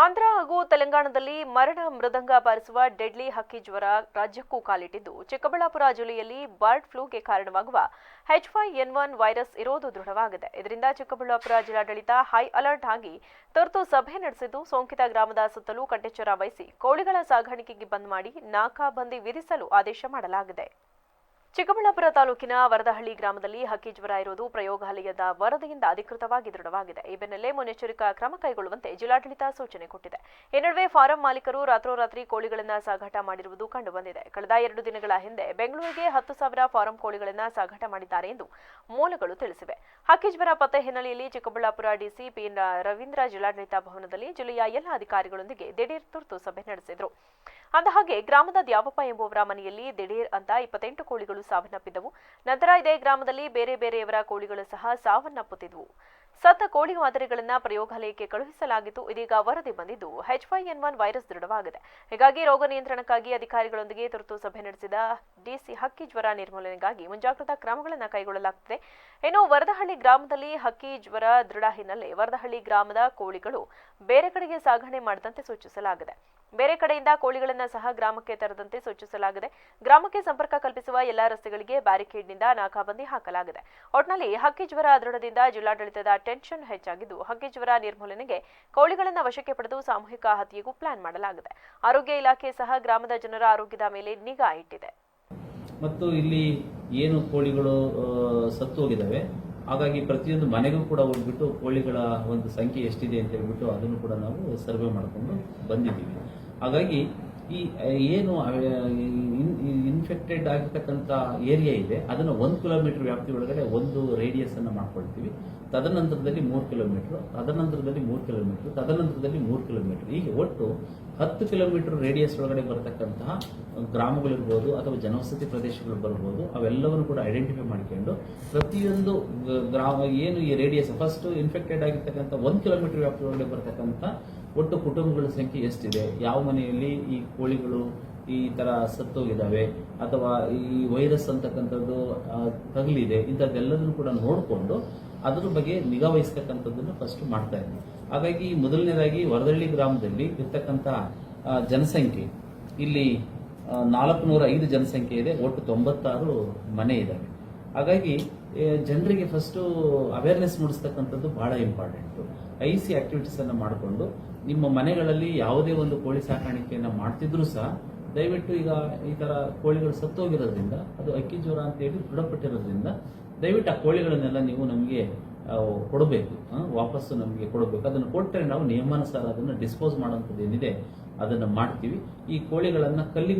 ಆಂಧ್ರ ಹಾಗೂ ತೆಲಂಗಾಣದಲ್ಲಿ ಮರಣ ಮೃದಂಗ ಬಾರಿಸುವ ಡೆಡ್ಲಿ ಹಕ್ಕಿ ಜ್ವರ ರಾಜ್ಯಕ್ಕೂ ಕಾಲಿಟ್ಟಿದ್ದು. ಚಿಕ್ಕಬಳ್ಳಾಪುರ ಜಿಲ್ಲೆಯಲ್ಲಿ ಬರ್ಡ್ ಫ್ಲೂಗೆ ಕಾರಣವಾಗುವ H five N one virus ಇರೋದು ದೃಢವಾಗಿದೆ. ಇದರಿಂದ ಚಿಕ್ಕಬಳ್ಳಾಪುರ ಜಿಲ್ಲಾಡಳಿತ ಹೈ ಅಲರ್ಟ್ ಆಗಿ ತುರ್ತು ಸಭೆ ನಡೆಸಿದ್ದು, ಸೋಂಕಿತ ಗ್ರಾಮದ ಸುತ್ತಲೂ ಕಟ್ಟೆಚ್ಚರ ವಹಿಸಿ ಕೋಳಿಗಳ ಸಾಗಾಣಿಕೆಗೆ ಬಂದ್ ಮಾಡಿ ನಾಕಾಬಂದಿ ವಿಧಿಸಲು ಆದೇಶ ಮಾಡಲಾಗಿದೆ. ಚಿಕ್ಕಬಳ್ಳಾಪುರ ತಾಲೂಕಿನ ವರದಹಳ್ಳಿ ಗ್ರಾಮದಲ್ಲಿ ಹಕ್ಕಿ ಜ್ವರ ಇರುವುದು ಪ್ರಯೋಗಾಲಯದ ವರದಿಯಿಂದ ಅಧಿಕೃತವಾಗಿ ದೃಢವಾಗಿದೆ. ಈ ಬೆನ್ನಲ್ಲೇ ಮುನ್ನೆಚ್ಚರಿಕಾ ಕ್ರಮ ಕೈಗೊಳ್ಳುವಂತೆ ಜಿಲ್ಲಾಡಳಿತ ಸೂಚನೆ ಕೊಟ್ಟಿದೆ. ಈ ನಡುವೆ ಫಾರಂ ಮಾಲೀಕರು ರಾತ್ರೋರಾತ್ರಿ ಕೋಳಿಗಳನ್ನು ಸಾಗಾಟ ಮಾಡಿರುವುದು ಕಂಡುಬಂದಿದೆ. ಕಳೆದ ಎರಡು ದಿನಗಳ ಹಿಂದೆ ಬೆಂಗಳೂರಿಗೆ ಹತ್ತು ಸಾವಿರ ಫಾರಂ ಕೋಳಿಗಳನ್ನು ಸಾಗಾಟ ಮಾಡಿದ್ದಾರೆ ಎಂದು ಮೂಲಗಳು ತಿಳಿಸಿವೆ. ಹಕ್ಕಿ ಜ್ವರ ಪತ್ತೆ ಹಿನ್ನೆಲೆಯಲ್ಲಿ ಚಿಕ್ಕಬಳ್ಳಾಪುರ ಡಿಸಿ ಪಿ ರವೀಂದ್ರ ಜಿಲ್ಲಾಡಳಿತ ಭವನದಲ್ಲಿ ಜಿಲ್ಲೆಯ ಎಲ್ಲ ಅಧಿಕಾರಿಗಳೊಂದಿಗೆ ದಿಢೀರ್ ತುರ್ತು ಸಭೆ ನಡೆಸಿದರು. ಅಂದಹಾಗೆ ಗ್ರಾಮದ ದ್ಯಾವಪ್ಪ ಎಂಬುವರ ಮನೆಯಲ್ಲಿ ದಿಢೀರ್ ಅಂತ ಇಪ್ಪತ್ತೆಂಟು ಕೋಳಿಗಳು ಸಾವನ್ನಪ್ಪಿದ್ದವು ನಂತರ ಇದೇ ಗ್ರಾಮದಲ್ಲಿ ಬೇರೆ ಬೇರೆಯವರ ಕೋಳಿಗಳು ಸಹ ಸಾವನ್ನಪ್ಪುತ್ತಿದ್ವು. ಸತ್ತ ಕೋಳಿ ಮಾದರಿಗಳನ್ನ ಪ್ರಯೋಗಾಲಯಕ್ಕೆ ಕಳುಹಿಸಲಾಗಿತ್ತು ಇದೀಗ ವರದಿ ಬಂದಿದ್ದು H five N one virus ದೃಢವಾಗಿದೆ. ಹೀಗಾಗಿ ರೋಗ ನಿಯಂತ್ರಣಕ್ಕಾಗಿ ಅಧಿಕಾರಿಗಳೊಂದಿಗೆ ತುರ್ತು ಸಭೆ ನಡೆಸಿದ ಡಿಸಿ ಹಕ್ಕಿ ಜ್ವರ ನಿರ್ಮೂಲನೆಗಾಗಿ ಮುಂಜಾಗ್ರತಾ ಕ್ರಮಗಳನ್ನು ಕೈಗೊಳ್ಳಲಾಗುತ್ತಿದೆ ಇನ್ನು ವರದಹಳ್ಳಿ ಗ್ರಾಮದಲ್ಲಿ ಹಕ್ಕಿ ಜ್ವರ ದೃಢ ಹಿನ್ನೆಲೆ ವರದಹಳ್ಳಿ ಗ್ರಾಮದ ಕೋಳಿಗಳು ಬೇರೆ ಕಡೆಗೆ ಸಾಗಣೆ ಮಾಡದಂತೆ ಸೂಚಿಸಲಾಗಿದೆ. ಬೇರೆ ಕಡೆಯಿಂದ ಕೋಳಿಗಳನ್ನ ಸಹ ಗ್ರಾಮಕ್ಕೆ ತರದಂತೆ ಸೂಚಿಸಲಾಗಿದೆ. ಗ್ರಾಮಕ್ಕೆ ಸಂಪರ್ಕ ಕಲ್ಪಿಸುವ ಎಲ್ಲಾ ರಸ್ತೆಗಳಿಗೆ ಬ್ಯಾರಿಕೇಡ್ನಿಂದ ನಾಕಾಬಂದಿ ಹಾಕಲಾಗಿದೆ. ಒಟ್ನಲ್ಲಿ ಹಕ್ಕಿ ಜ್ವರ ದೃಢದಿಂದ ಜಿಲ್ಲಾಡಳಿತದ ಟೆನ್ಷನ್ ಹೆಚ್ಚಾಗಿದ್ದು ಹಕ್ಕಿ ಜ್ವರ ನಿರ್ಮೂಲನೆಗೆ ಕೋಳಿಗಳನ್ನು ವಶಕ್ಕೆ ಪಡೆದು ಸಾಮೂಹಿಕ ಹತ್ಯೆಗೂ ಪ್ಲಾನ್ ಮಾಡಲಾಗಿದೆ. ಆರೋಗ್ಯ ಇಲಾಖೆ ಸಹ ಗ್ರಾಮದ ಜನರ ಆರೋಗ್ಯದ ಮೇಲೆ ನಿಗಾ ಇಟ್ಟಿದೆ. ಮತ್ತು ಇಲ್ಲಿ ಏನು ಕೋಳಿಗಳು ಸತ್ತು ಹೋಗಿದ್ದಾವೆ. ಹಾಗಾಗಿ ಪ್ರತಿಯೊಂದು ಮನೆಗೂ ಕೂಡ ಹೋಗ್ಬಿಟ್ಟು ಕೋಳಿಗಳ ಒಂದು ಸಂಖ್ಯೆ ಎಷ್ಟಿದೆ ಅಂತ ಹೇಳ್ಬಿಟ್ಟು ಅದನ್ನು ಕೂಡ ನಾವು ಸರ್ವೆ ಮಾಡಿಕೊಂಡು ಬಂದಿದ್ದೀವಿ. ಹಾಗಾಗಿ ಈ ಏನು ಇನ್ಫೆಕ್ಟೆಡ್ ಆಗಿರ್ತಕ್ಕಂಥ ಏರಿಯಾ ಇದೆ. ಅದನ್ನು ಒಂದು ಕಿಲೋಮೀಟರ್ ವ್ಯಾಪ್ತಿ ಒಳಗಡೆ ಒಂದು ರೇಡಿಯಸ್ ಅನ್ನು ಮಾಡ್ಕೊಳ್ತೀವಿ. ತದನಂತರದಲ್ಲಿ ಮೂರು ಕಿಲೋಮೀಟರ್ ತದನಂತರದಲ್ಲಿ ಮೂರು ಕಿಲೋಮೀಟರ್ ತದನಂತರದಲ್ಲಿ ಮೂರು ಕಿಲೋಮೀಟರ್ ಹೀಗೆ ಒಟ್ಟು ಹತ್ತು ಕಿಲೋಮೀಟರ್ ರೇಡಿಯಸ್ ಒಳಗಡೆ ಬರತಕ್ಕಂತಹ ಗ್ರಾಮಗಳಿರ್ಬೋದು ಅಥವಾ ಜನವಸತಿ ಪ್ರದೇಶಗಳು ಬರ್ಬೋದು. ಅವೆಲ್ಲವನ್ನು ಕೂಡ ಐಡೆಂಟಿಫೈ ಮಾಡಿಕೊಂಡು ಪ್ರತಿಯೊಂದು ಗ್ರಾಮ, ಏನು ಈ ರೇಡಿಯಸ್ ಫಸ್ಟ್ ಇನ್ಫೆಕ್ಟೆಡ್ ಆಗಿರ್ತಕ್ಕಂಥ ಒಂದು ಕಿಲೋಮೀಟರ್ ವ್ಯಾಪ್ತಿ ಒಳಗಡೆ ಬರತಕ್ಕಂಥ ಒಟ್ಟು ಕುಟುಂಬಗಳ ಸಂಖ್ಯೆ ಎಷ್ಟಿದೆ? ಯಾವ ಮನೆಯಲ್ಲಿ ಈ ಕೋಳಿಗಳು ಈ ತರ ಸತ್ತೋಗಿದ್ದಾವೆ ಅಥವಾ ಈ ವೈರಸ್ ಅಂತಕ್ಕಂಥದ್ದು ತಗಲಿದೆ, ಇಂಥದ್ದೆಲ್ಲದನ್ನು ಕೂಡ ನೋಡಿಕೊಂಡು ಅದರ ಬಗ್ಗೆ ನಿಗಾ ವಹಿಸ್ತಕ್ಕಂಥದ್ದನ್ನು ಫಸ್ಟ್ ಮಾಡ್ತಾ ಇದ್ವಿ. ಹಾಗಾಗಿ ಮೊದಲನೇದಾಗಿ ವರದಳ್ಳಿ ಗ್ರಾಮದಲ್ಲಿ ಇರ್ತಕ್ಕಂಥ ಜನಸಂಖ್ಯೆ. ಇಲ್ಲಿ ನಾಲ್ಕುನೂರ ಐದು ಜನಸಂಖ್ಯೆ ಇದೆ, ಒಟ್ಟು ತೊಂಬತ್ತಾರು ಮನೆ ಇದ್ದಾವೆ ಹಾಗಾಗಿ ಜನರಿಗೆ ಫಸ್ಟು ಅವೇರ್ನೆಸ್ ಮೂಡಿಸ್ತಕ್ಕಂಥದ್ದು ಬಹಳ ಇಂಪಾರ್ಟೆಂಟು ಐ ಸಿ ಆಕ್ಟಿವಿಟೀಸ್ ಅನ್ನು ಮಾಡಿಕೊಂಡು ನಿಮ್ಮ ಮನೆಗಳಲ್ಲಿ ಯಾವುದೇ ಒಂದು ಕೋಳಿ ಸಾಕಾಣಿಕೆಯನ್ನು ಮಾಡ್ತಿದ್ರು ಸಹ ದಯವಿಟ್ಟು ಈಗ ಈ ತರ ಕೋಳಿಗಳು ಸತ್ತೋಗಿರೋದ್ರಿಂದ, ಅದು ಅಕ್ಕಿ ಜ್ವರ ಅಂತ ಹೇಳಿ ದೃಢಪಟ್ಟಿರೋದ್ರಿಂದ ದಯವಿಟ್ಟು ಆ ಕೋಳಿಗಳನ್ನೆಲ್ಲ ನೀವು ನಮಗೆ ಕೊಡಬೇಕು ವಾಪಸ್ಸು ನಮಗೆ ಕೊಡಬೇಕು. ಅದನ್ನು ಕೊಟ್ಟರೆ ನಾವು ನಿಯಮಾನುಸಾರ ಅದನ್ನು ಡಿಸ್ಪೋಸ್ ಮಾಡುವಂಥದ್ದು ಏನಿದೆ, ಅದನ್ನು ಮಾಡ್ತೀವಿ. ಈ ಕೋಳಿಗಳನ್ನ ಕಲ್ಲಿಗೆ